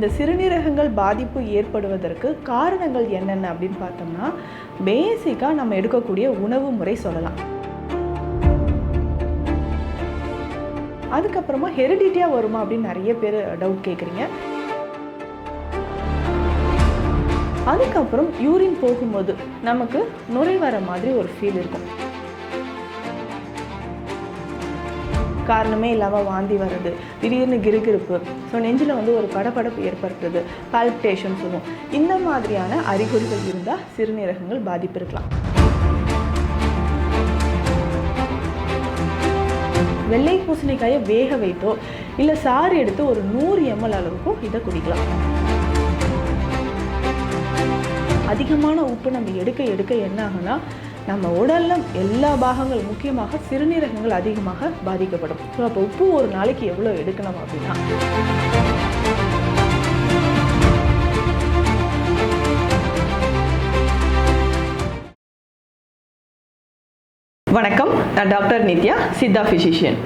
இந்த சிறுநீரகங்கள் பாதிப்பு ஏற்படுவதற்கு காரணங்கள் என்னென்ன அப்படின்னு பார்த்தோம்னா பேசிக்காக நம்ம எடுக்கக்கூடிய உணவு முறை சொல்லலாம். அதுக்கப்புறமா ஹெரிடிட்டியாக வருமா அப்படின்னு நிறைய பேர் டவுட் கேட்குறீங்க அதுக்கப்புறம் யூரின் போகும்போது நமக்கு நுரை வர மாதிரி ஒரு ஃபீல் இருக்கும். காரணமே இல்லாமல் வாந்தி வர்றது திடீர்னு கிருகிருப்பு ஸோ நெஞ்சில் வந்து ஒரு படப்படப்பு ஏற்படுத்துறது பால்பிட்டேஷன் சொல்லுவோம். இந்த மாதிரியான அறிகுறிகள் இருந்தால் சிறுநீரகங்கள் பாதிப்பு இருக்கலாம் வெள்ளை பூசணிக்காயை வேக வைத்தோ இல்லை சாறு எடுத்து ஒரு நூறு எம்எல் அளவுக்கோ இதை குடிக்கலாம். அதிகமான உப்பு நம்ம எடுக்க எடுக்க என்ன ஆகுன்னா நம்ம உடலில் எல்லா பாகங்கள் முக்கியமாக சிறுநீரகங்கள் அதிகமாக பாதிக்கப்படும். ஸோ அப்போ உப்பு ஒரு நாளைக்கு எவ்வளோ எடுக்கணும் அப்படின்னா? வணக்கம். நான் டாக்டர் நித்யா சித்தா ஃபிசிஷியன்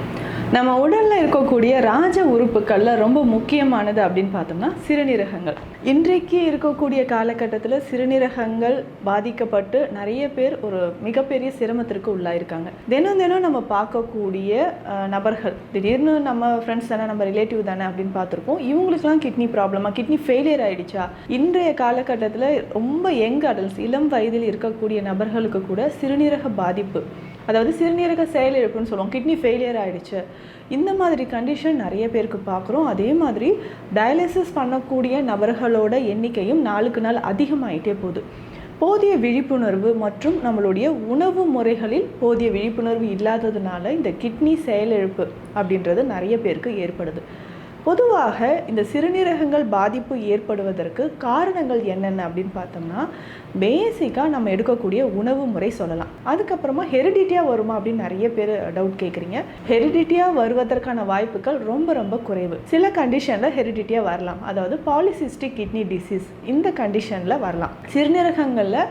நம்ம உடலில் இருக்கக்கூடிய ராஜ உறுப்புகளில் ரொம்ப முக்கியமானது அப்படின்னு பார்த்தோம்னா சிறுநீரகங்கள். இன்றைக்கு இருக்கக்கூடிய காலகட்டத்தில் சிறுநீரகங்கள் பாதிக்கப்பட்டு நிறைய பேர் ஒரு மிகப்பெரிய சிரமத்திற்கு உள்ளாயிருக்காங்க. தினம் தினம் நம்ம பார்க்கக்கூடிய நபர்கள் திடீர்னு நம்ம ஃப்ரெண்ட்ஸ் தானே நம்ம ரிலேட்டிவ் தானே அப்படின்னு பார்த்துருப்போம். இவங்களுக்குலாம் கிட்னி ப்ராப்ளமா கிட்னி ஃபெயிலியர் ஆயிடுச்சா? இன்றைய காலகட்டத்தில் ரொம்ப யங் அடல்ட்ஸ் இளம் வயதில் இருக்கக்கூடிய நபர்களுக்கு கூட சிறுநீரக பாதிப்பு. அதாவது சிறுநீரக செயலிழப்புன்னு சொல்லுவோம். கிட்னி ஃபெயிலியர் ஆயிடுச்சு. இந்த மாதிரி கண்டிஷன் நிறைய பேருக்கு பார்க்குறோம். அதே மாதிரி டயாலிசிஸ் பண்ணக்கூடிய நபர்களோட எண்ணிக்கையும் நாளுக்கு நாள் அதிகமாகிட்டே போகுது. போதிய விழிப்புணர்வு மற்றும் நம்மளுடைய உணவு முறைகளில் போதிய விழிப்புணர்வு இல்லாததுனால இந்த கிட்னி செயலிழப்பு அப்படின்றது நிறைய பேருக்கு ஏற்படுது. பொதுவாக இந்த சிறுநீரகங்கள் பாதிப்பு ஏற்படுவதற்கு காரணங்கள் என்னென்ன அப்படின்னு பார்த்தோம்னா பேசிக்காக நம்ம எடுக்கக்கூடிய உணவு முறை சொல்லலாம். அதுக்கப்புறமா ஹெரிடிட்டியாக வருமா அப்படின்னு நிறைய பேர் டவுட் கேட்குறீங்க. ஹெரிடிட்டியாக வருவதற்கான வாய்ப்புகள் ரொம்ப ரொம்ப குறைவு. சில கண்டிஷனில் ஹெரிடிட்டியாக வரலாம். அதாவது பாலிசிஸ்டிக் கிட்னி டிசீஸ் இந்த கண்டிஷனில் வரலாம். சிறுநீரகங்களில்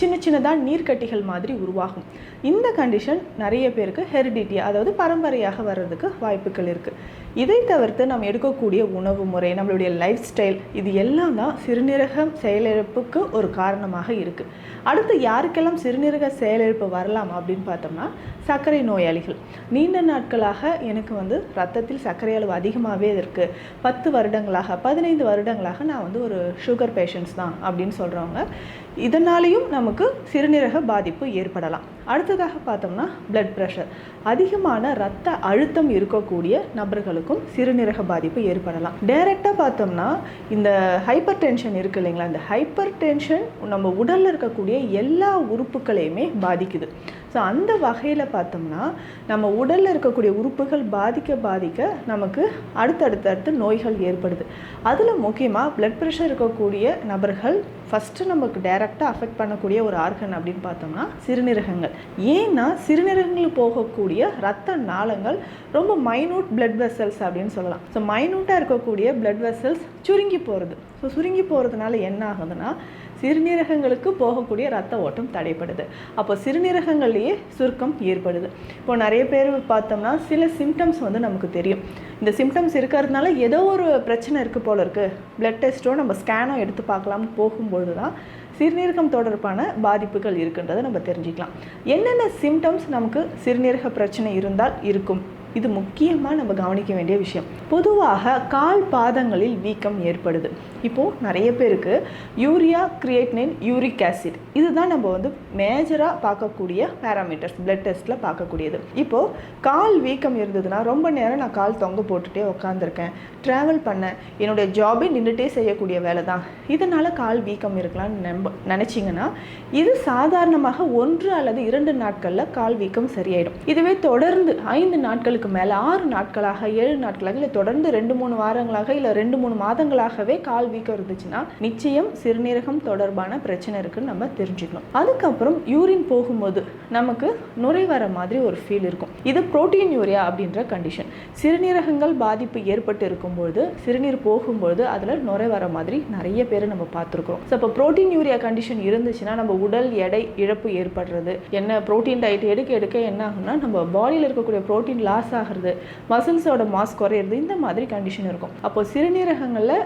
சின்ன சின்னதாக நீர்க்கட்டிகள் மாதிரி உருவாகும். இந்த கண்டிஷன் நிறைய பேருக்கு ஹெரிடிட்டியாக அதாவது பரம்பரையாக வர்றதுக்கு வாய்ப்புகள் இருக்குது இதை தவிர்த்து நாம் எடுக்கக்கூடிய உணவு முறை நம்மளுடைய லைஃப் ஸ்டைல் இது எல்லாம் தான் சிறுநீரகம் செயலிழப்புக்கு ஒரு காரணமாக இருக்குது அடுத்து யாருக்கெல்லாம் சிறுநீரக செயலிழப்பு வரலாம் அப்படின்னு பார்த்தோம்னா சர்க்கரை நோயாளிகள். நீண்ட நாட்களாக எனக்கு வந்து ரத்தத்தில் சர்க்கரை அளவு அதிகமாகவே இருக்குது பத்து வருடங்களாக பதினைந்து வருடங்களாக நான் வந்து ஒரு சுகர் பேஷண்ட்ஸ் தான் அப்படின்னு சொல்கிறவங்க இதனாலேயும் நமக்கு சிறுநீரக பாதிப்பு ஏற்படலாம். அடுத்ததாக பார்த்தோம்னா பிளட் ப்ரெஷர் அதிகமான ரத்த அழுத்தம் இருக்கக்கூடிய நபர்களுக்கும் சிறுநீரக பாதிப்பு ஏற்படலாம். டைரெக்டாக பார்த்தோம்னா இந்த ஹைப்பர் டென்ஷன் இருக்கு இல்லைங்களா? இந்த ஹைப்பர் டென்ஷன் நம்ம உடலில் இருக்கக்கூடிய எல்லா உறுப்புகளையுமே பாதிக்குது. ஸோ அந்த வகையில் பார்த்தோம்னா நம்ம உடலில் இருக்கக்கூடிய உறுப்புகள் பாதிக்க பாதிக்க நமக்கு அடுத்தடுத்தடுத்து நோய்கள் ஏற்படுது. அதில் முக்கியமாக பிளட் ப்ரெஷர் இருக்கக்கூடிய நபர்கள் ஃபஸ்ட்டு நமக்கு டைரெக்டாக அஃபெக்ட் பண்ணக்கூடிய ஒரு ஆர்கன் அப்படின்னு பார்த்தோம்னா சிறுநீரகங்கள். ஏன்னா சிறுநீரகங்கள் போகக்கூடிய ரத்த நாளங்கள் ரொம்ப மைனூட் பிளட் வெசல்ஸ் அப்படின்னு சொல்லலாம். ஸோ மைனூட்டாக இருக்கக்கூடிய பிளட் வெசல்ஸ் சுருங்கி போகிறது ஸோ சுருங்கி போகிறதுனால என்ன ஆகுதுன்னா சிறுநீரகங்களுக்கு போகக்கூடிய ரத்த ஓட்டம் தடைப்படுது அப்போ சிறுநீரகங்கள்லேயே சுருக்கம் ஏற்படுது. இப்போ நிறைய பேர் பார்த்தோம்னா சில சிம்டம்ஸ் வந்து நமக்கு தெரியும். இந்த சிம்டம்ஸ் இருக்கிறதுனால ஏதோ ஒரு பிரச்சனை இருக்குது போல இருக்குது பிளட் டெஸ்ட்டோ நம்ம ஸ்கேனோ எடுத்து பார்க்கலாம்னு போகும்பொழுது தான் சிறுநீரகம் தொடர்பான பாதிப்புகள் இருக்குன்றதை நம்ம தெரிஞ்சுக்கலாம். என்னென்ன சிம்டம்ஸ் நமக்கு சிறுநீரக பிரச்சனை இருந்தால் இருக்கும்? இது முக்கியமாக நம்ம கவனிக்க வேண்டிய விஷயம். பொதுவாக கால் பாதங்களில் வீக்கம் ஏற்படுது. இப்போது நிறைய பேருக்கு யூரியா கிரியேட்னின் யூரிக் ஆசிட் இதுதான் நம்ம வந்து மேஜராக பார்க்கக்கூடிய பேராமீட்டர்ஸ் பிளட் டெஸ்ட்டில் பார்க்கக்கூடியது. இப்போது கால் வீக்கம் இருந்ததுன்னா ரொம்ப நேரம் நான் கால் தொங்க போட்டுகிட்டே உட்காந்துருக்கேன் ட்ராவல் பண்ணேன். என்னுடைய ஜாபே நின்றுட்டே செய்யக்கூடிய வேலை தான் இதனால் கால் வீக்கம் இருக்கலாம்னு நம்ப நினச்சிங்கன்னா இது சாதாரணமாக ஒன்று அல்லது இரண்டு நாட்களில் கால் வீக்கம் சரியாயிடும். இதுவே தொடர்ந்து ஐந்து நாட்களுக்கு மேலே ஆறு நாட்களாக ஏழு நாட்களாக இல்லை தொடர்ந்து ரெண்டு மூணு வாரங்களாக இல்லை ரெண்டு மூணு மாதங்களாகவே கால் வீக்கம் இருந்துச்சுன்னா நிச்சயம் சிறுநீரகம் தொடர்பான பிரச்சனை இருக்குன்னு நம்ம தெரிஞ்சுக்கணும். அதுக்கப்புறம் யூரின் போகும்போது நமக்கு நுரை வர மாதிரி ஒரு ஃபீல் இருக்கும். இது புரோட்டீன் யூரியா அப்படின்ற கண்டிஷன் சிறுநீரகங்கள் பாதிப்பு ஏற்பட்டு இருக்கும்போது சிறுநீர் போகும்போது அதில் நுரை வர மாதிரி நிறைய பேர் நம்ம பார்த்துருக்கோம் ஸோ இப்போ புரோட்டீன் யூரியா கண்டிஷன் இருந்துச்சுன்னா நம்ம உடல் எடை இழப்பு ஏற்படுறது. என்ன புரோட்டீன் டயட் எடுக்க எடுக்க என்ன ஆகும்னா நம்ம பாடியில் இருக்கக்கூடிய புரோட்டீன் லாஸ் ஆகிறது. மசில்ஸோட மாஸ் குறையிறது இந்த மாதிரி கண்டிஷன் இருக்கும். அப்போ சிறுநீரகங்களில்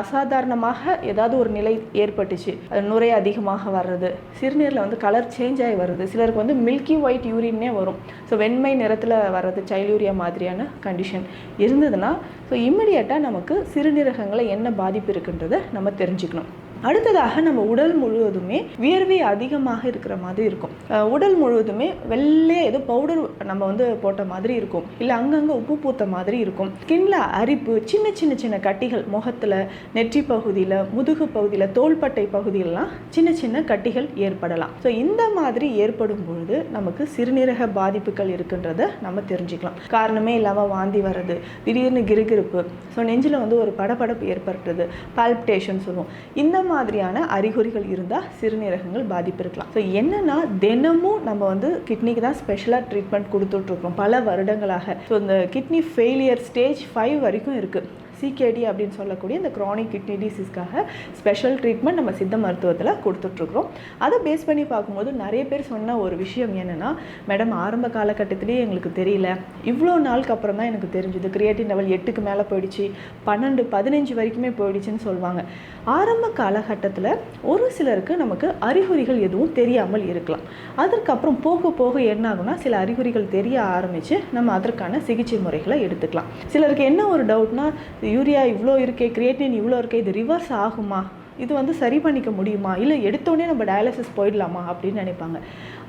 அசாதாரணமாக ஏதாவது ஒரு நிலை ஏற்பட்டுச்சு. அது நுரை அதிகமாக வர்றது. சிறுநீரில் வந்து கலர் சேஞ்ச் ஆகி வருது சிலருக்கு வந்து மில்கி ஒயிட் யூரின்னே வரும். ஸோ வெண்மை நிறத்தில் வர்றது சைல்ட் யூரியா மாதிரியான கண்டிஷன் இருந்ததுன்னா ஸோ இம்மிடியட்டாக நமக்கு சிறுநீரகங்களை என்ன பாதிப்பு இருக்குன்றதை நம்ம தெரிஞ்சுக்கணும். அடுத்ததாக நம்ம உடல் முழுவதுமே வியர்வை அதிகமாக இருக்கிற மாதிரி இருக்கும். உடல் முழுவதுமே வெள்ளையே ஏதோ பவுடர் நம்ம வந்து போட்ட மாதிரி இருக்கும். இல்லை அங்கங்கே உப்பு பூத்த மாதிரி இருக்கும். ஸ்கின்ல அரிப்பு சின்ன சின்ன சின்ன கட்டிகள் முகத்தில் நெற்றி பகுதியில் முதுகு பகுதியில் தோள்பட்டை பகுதியிலலாம் சின்ன சின்ன கட்டிகள் ஏற்படலாம். ஸோ இந்த மாதிரி ஏற்படும் பொழுது நமக்கு சிறுநீரக பாதிப்புகள் இருக்குன்றதை நம்ம தெரிஞ்சுக்கலாம். காரணமே இல்லாமல் வாந்தி வர்றது திடீர்னு கிறுகிறுப்பு. ஸோ நெஞ்சில் வந்து ஒரு படபடப்பு ஏற்படுறது பால்பிட்டேஷன் சொல்லுவோம். இந்த மாதிரியான அறிகுறிகள் இருந்தால் சிறுநீரகங்கள் பாதிப்பு இருக்கலாம் ஸோ என்னன்னா தினமும் நம்ம வந்து கிட்னிக்கு தான் ஸ்பெஷலாக ட்ரீட்மெண்ட் கொடுத்துட்ருக்கோம். பல வருடங்களாக. ஸோ இந்த கிட்னி ஃபெயிலியர் ஸ்டேஜ் ஃபைவ் வரைக்கும் இருக்குது சிகேடி அப்படின்னு சொல்லக்கூடிய இந்த க்ரானிக் கிட்னி டிசீஸ்க்காக ஸ்பெஷல் ட்ரீட்மெண்ட் நம்ம சித்த மருத்துவத்தில் கொடுத்துட்ருக்குறோம். அதை பேஸ் பண்ணி பார்க்கும்போது நிறைய பேர் சொன்ன ஒரு விஷயம் என்னென்னா மேடம் ஆரம்ப காலகட்டத்திலேயே எங்களுக்கு தெரியல. இவ்வளோ நாளுக்கு அப்புறம் தான் எனக்கு தெரிஞ்சுது. கிரியேட்டின் லெவல் எட்டுக்கு மேலே போயிடுச்சு. பன்னெண்டு பதினஞ்சு வரைக்குமே போயிடுச்சுன்னு சொல்லுவாங்க ஆரம்ப காலகட்டத்தில் ஒரு சிலருக்கு நமக்கு அறிகுறிகள் எதுவும் தெரியாமல் இருக்கலாம். அதற்கப்புறம் போக போக என்ன ஆகும்னா சில அறிகுறிகள் தெரிய ஆரம்பித்து நம்ம அதற்கான சிகிச்சை முறைகளை எடுத்துக்கலாம். சிலருக்கு என்ன ஒரு டவுட்னா யூரியா இவ்வளோ இருக்கே கிரியேட்டின் இவ்வளோ இருக்கே இது ரிவர்ஸ் ஆகுமா? இது வந்து சரி பண்ணிக்க முடியுமா? இல்லை எடுத்தோடனே நம்ம டயாலிசிஸ் போயிடலாமா? அப்படின்னு நினைப்பாங்க.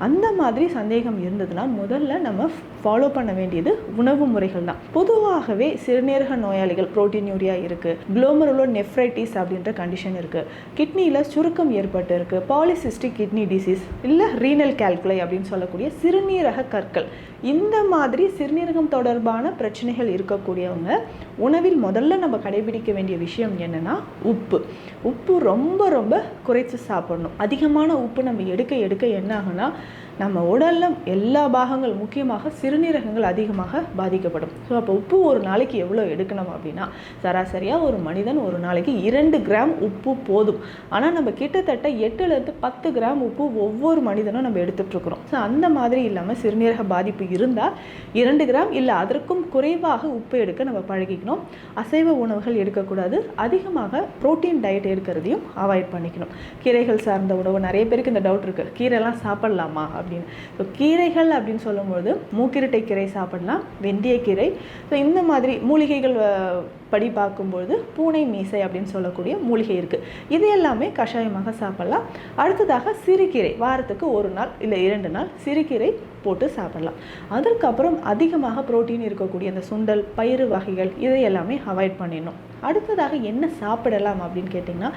அந்த மாதிரி சந்தேகம் இருந்ததுன்னா முதல்ல நம்ம ஃபாலோ பண்ண வேண்டியது உணவு முறைகள் தான். பொதுவாகவே சிறுநீரக நோயாளிகள் புரோட்டீன் யூரியா இருக்குது குளோமருலோ நெஃப்ரைட்டிஸ் அப்படின்ற கண்டிஷன் இருக்குது கிட்னியில் சுருக்கம் ஏற்பட்டு இருக்குது பாலிசிஸ்டிக் கிட்னி டிசீஸ் இல்லை ரீனல் கால்குலை அப்படின்னு சொல்லக்கூடிய சிறுநீரக கற்கள். இந்த மாதிரி சிறுநீரகம் தொடர்பான பிரச்சனைகள் இருக்கக்கூடியவங்க உணவில் முதல்ல நம்ம கடைபிடிக்க வேண்டிய விஷயம் என்னென்னா உப்பு. உப்பு ரொம்ப ரொம்ப குறைச்சு சாப்பிடணும். அதிகமான உப்பு நம்ம எடுக்க எடுக்க என்ன ஆகுனா நம்ம உடலில் எல்லா பாகங்கள் முக்கியமாக சிறுநீரகங்கள் அதிகமாக பாதிக்கப்படும். ஸோ அப்போ உப்பு ஒரு நாளைக்கு எவ்வளோ எடுக்கணும் அப்படின்னா சராசரியாக ஒரு மனிதன் ஒரு நாளைக்கு இரண்டு கிராம் உப்பு போதும். ஆனால் நம்ம கிட்டத்தட்ட எட்டுலேருந்து பத்து கிராம் உப்பு ஒவ்வொரு மனிதனும் நம்ம எடுத்துகிட்ருக்குறோம் ஸோ அந்த மாதிரி இல்லாமல் சிறுநீரக பாதிப்பு இருந்தால் இரண்டு கிராம் இல்லை அதற்கும் குறைவாக உப்பு எடுக்க நம்ம பழகிக்கணும். அசைவ உணவுகள் எடுக்கக்கூடாது. அதிகமாக புரோட்டீன் டயட் எடுக்கிறதையும் அவாய்ட் பண்ணிக்கணும். கீரைகள் சார்ந்த உணவு நிறைய பேருக்கு இந்த டவுட் இருக்குது கீரைலாம் சாப்பிட்லாமா அப்படின்னு ஸோ கீரைகள் அப்படின்னு சொல்லும்போது மூக்கிரட்டை கீரை சாப்பிடலாம் வெந்தயக்கீரை. ஸோ இந்த மாதிரி மூலிகைகள் படி பார்க்கும்பொழுது பூனை மீசை அப்படின்னு சொல்லக்கூடிய மூலிகை இருக்குது இது எல்லாமே கஷாயமாக சாப்பிடலாம். அடுத்ததாக சிறுகீரை வாரத்துக்கு ஒரு நாள் இல்லை இரண்டு நாள் சிறுகீரை போட்டு சாப்பிடலாம். அதற்கப்புறம் அதிகமாக புரோட்டீன் இருக்கக்கூடிய அந்த சுண்டல் பயிறு வகைகள் இதை எல்லாமே அவாய்ட் பண்ணிடணும். அடுத்ததாக என்ன சாப்பிடலாம் அப்படின்னு கேட்டிங்கன்னா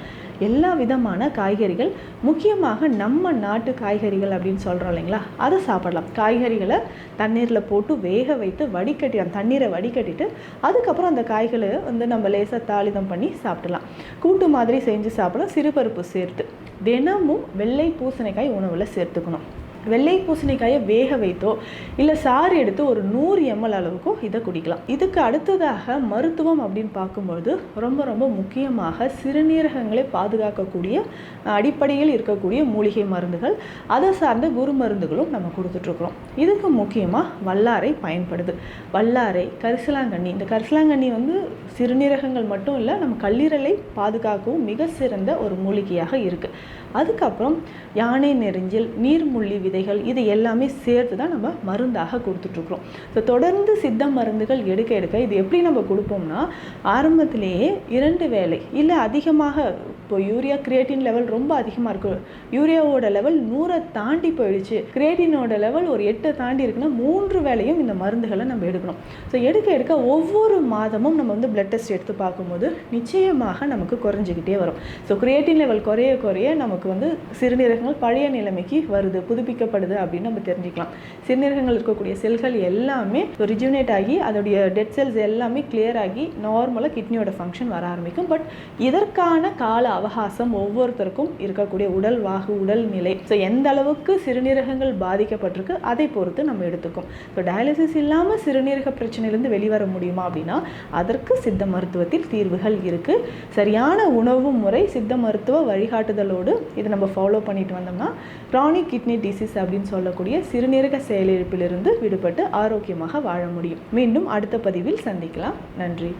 எல்லா விதமான காய்கறிகள் முக்கியமாக நம்ம நாட்டு காய்கறிகள் அப்படின்னு சொல்கிறோம் இல்லைங்களா அதை சாப்பிடலாம். காய்கறிகளை தண்ணீரில் போட்டு வேக வைத்து வடிகட்டி அந்த தண்ணீரை வடிகட்டிட்டு அதுக்கப்புறம் அந்த காய்களை வந்து நம்ம லேசாக தாளிதம் பண்ணி சாப்பிடலாம். கூட்டு மாதிரி செஞ்சு சாப்பிடலாம். சிறுபருப்பு சேர்த்து. தினமும் வெள்ளை பூசணிக்காய் உணவில் சேர்த்துக்கணும். வெள்ளை பூசணிக்காயை வேக வைத்தோ இல்லை சாறு எடுத்து ஒரு நூறு எம்எல் அளவுக்கோ இதை குடிக்கலாம். இதுக்கு அடுத்ததாக மருத்துவம் அப்படின்னு பார்க்கும்பொழுது ரொம்ப ரொம்ப முக்கியமாக சிறுநீரகங்களை பாதுகாக்கக்கூடிய அடிப்படையில் இருக்கக்கூடிய மூலிகை மருந்துகள் அதை சார்ந்த குரு மருந்துகளும் நம்ம கொடுத்துட்ருக்குறோம். இதுக்கு முக்கியமாக வல்லாரை பயன்படுது. வல்லாரை கரிசலாங்கண்ணி. இந்த கரிசலாங்கண்ணி வந்து சிறுநீரகங்கள் மட்டும் இல்லை நம்ம கல்லீரலை பாதுகாக்கவும் மிக சிறந்த ஒரு மூலிகையாக இருக்குது அதுக்கப்புறம் யானை நெறிஞ்சில் நீர்முள்ளி விதைகள் இது எல்லாமே சேர்த்து தான் நம்ம மருந்தாக கொடுத்துட்ருக்குறோம். ஸோ தொடர்ந்து சித்த மருந்துகள் எடுக்க எடுக்க இது எப்படி நம்ம கொடுப்போம்னா ஆரம்பத்திலேயே இரண்டு வேலை இல்லை அதிகமாக இப்போ யூரியா கிரியேட்டின் லெவல் ரொம்ப அதிகமாக இருக்கும் யூரியாவோட லெவல் நூறை தாண்டி போயிடுச்சு. கிரியேட்டினோட லெவல் ஒரு எட்டை தாண்டி இருக்குன்னா மூன்று வேலையும் இந்த மருந்துகளை நம்ம எடுக்கணும். ஸோ எடுக்க எடுக்க ஒவ்வொரு மாதமும் நம்ம வந்து பிளட் டெஸ்ட் எடுத்து பார்க்கும்போது நிச்சயமாக நமக்கு குறைஞ்சிக்கிட்டே வரும். ஸோ கிரியேட்டின் லெவல் குறைய குறைய நமக்கு வந்து சிறுநீரகங்கள் பழைய நிலைமைக்கு வருது புதுப்பிக்கப்படுது அப்படின்னு நம்ம தெரிஞ்சுக்கலாம். சிறுநீரகங்கள் இருக்கக்கூடிய செல்கள் எல்லாமே ரிஜுனேட் ஆகி அதோடைய டெட் செல்ஸ் எல்லாமே கிளியர் ஆகி நார்மலாக கிட்னியோட ஃபங்க்ஷன் வர ஆரம்பிக்கும். பட் இதற்கான கால அவகாசம் ஒவ்வொருத்தருக்கும் இருக்கக்கூடிய உடல் வாகு உடல் நிலை. ஸோ எந்த அளவுக்கு சிறுநீரகங்கள் பாதிக்கப்பட்டிருக்கு அதை பொறுத்து நம்ம எடுத்துக்கும். ஸோ டயாலிசிஸ் இல்லாமல் சிறுநீரக பிரச்சனையிலேருந்து வெளிவர முடியுமா அப்படின்னா அதற்கு சித்த மருத்துவத்தில் தீர்வுகள் இருக்குது சரியான உணவு முறை சித்த மருத்துவ வழிகாட்டுதலோடு இதை நம்ம ஃபாலோ பண்ணிட்டு வந்தோம்னா க்ரானிக் கிட்னி டிசீஸ் அப்படின்னு சொல்லக்கூடிய சிறுநீரக செயலிழப்பிலிருந்து விடுபட்டு ஆரோக்கியமாக வாழ முடியும். மீண்டும் அடுத்த பதிவில் சந்திக்கலாம். நன்றி.